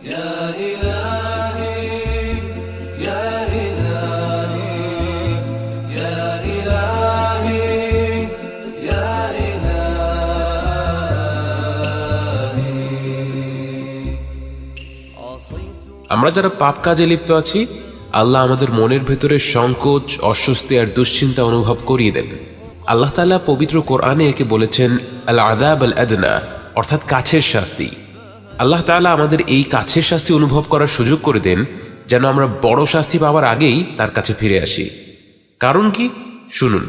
يا إلهي يا إلهي يا إلهي يا إلهي عصيت আমরা যারা পাপ কাজে লিপ্ত আছি আল্লাহ আমাদের মনের ভেতরে সংকোচ অস্বস্তি আর দুশ্চিন্তা অনুভব করিয়ে দেন আল্লাহ তাআলা পবিত্র কোরআনে একে বলেছেন আল আদাব আল আদনা অর্থাৎ কাছের শাস্তি আল্লাহ তাআলা আমাদের এই কাছের শাস্তি অনুভব করার সুযোগ করে দেন যেন আমরা বড় শাস্তি পাওয়ার আগেই তার কাছে ফিরে আসি কারণ কি শুনুন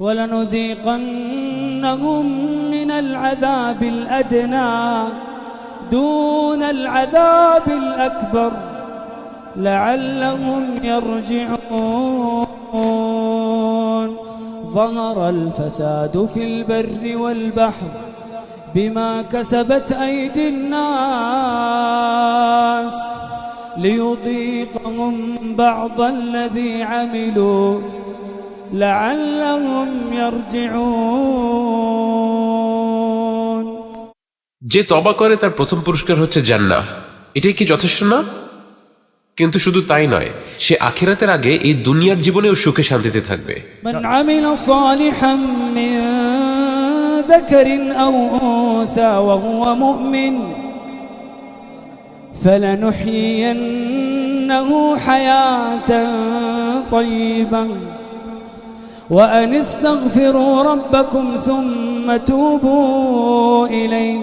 ولنذيقنهم من العذاب الأدنى دون العذاب الأكبر لعلهم يرجعون ظهر الفساد في البر والبحر بما كسبت أيدي الناس ليضيقهم بعض الذي عملوا لعلهم يرجعون যে তবা করে তার প্রথম পুরস্কার হচ্ছে জান্নাহ এটাই কি যথেষ্ট না কিন্তু শুধু তাই নয় সে আখিরাতের আগে এই দুনিয়ার জীবনেও সুখে শান্তিতে থাকবে ذكر أو أنثى وهو مؤمن فلنحيينه حياة طيبة وأن استغفروا ربكم ثم توبوا إليه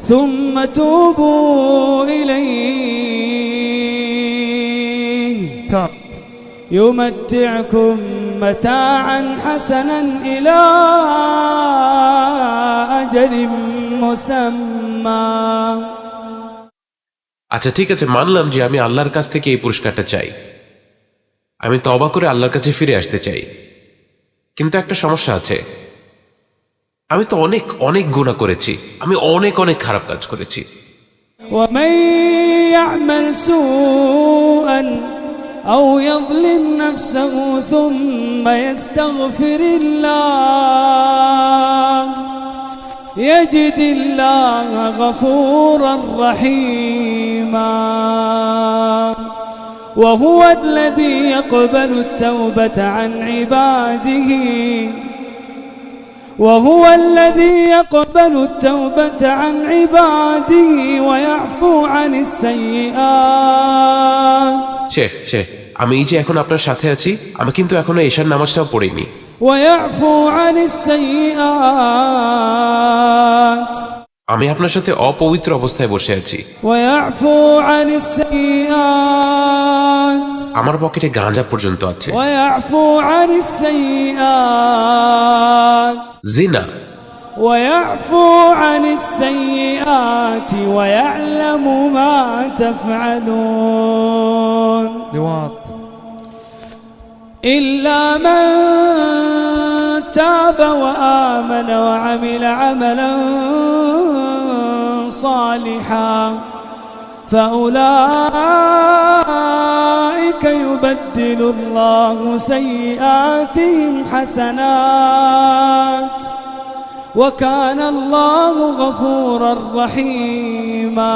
ثم توبوا إليه. يمتعكم متاعا حسنا إلى أجل مسمى আচ্ছা ঠিক আছে মানলাম যে আমি আল্লাহর কাছ থেকে এই পুরস্কারটা চাই আমি তবা করে আল্লাহর কাছে ফিরে আসতে চাই কিন্তু একটা সমস্যা আছে আমি তো অনেক অনেক গুণা করেছি আমি অনেক অনেক খারাপ কাজ করেছি ومن يعمل سوءا أو يظلم نفسه ثم يستغفر الله. يجد الله غفورا رحيما. وهو الذي يقبل التوبة عن عباده. وهو الذي يقبل التوبة عن عباده ويعفو عن السيئات শেখ শেখ আমি এই যে এখন আপনার সাথে আছি আমি কিন্তু এখনো এশার নামাজটাও পড়িনি ويعفو عن السيئات আমি আপনার সাথে অপবিত্র অবস্থায় বসে আছি ويعفو عن السيئات আমার পকেটে গাঁজা পর্যন্ত আছে ويعفو عن السيئات জিনা ويعفو عن السيئات ويعلم ما تفعلون لواط إلا من تاب وآمن وعمل عملا صالحا فأولئك يبدل الله سيئاتهم حسنات وكان الله غفورا رحيما.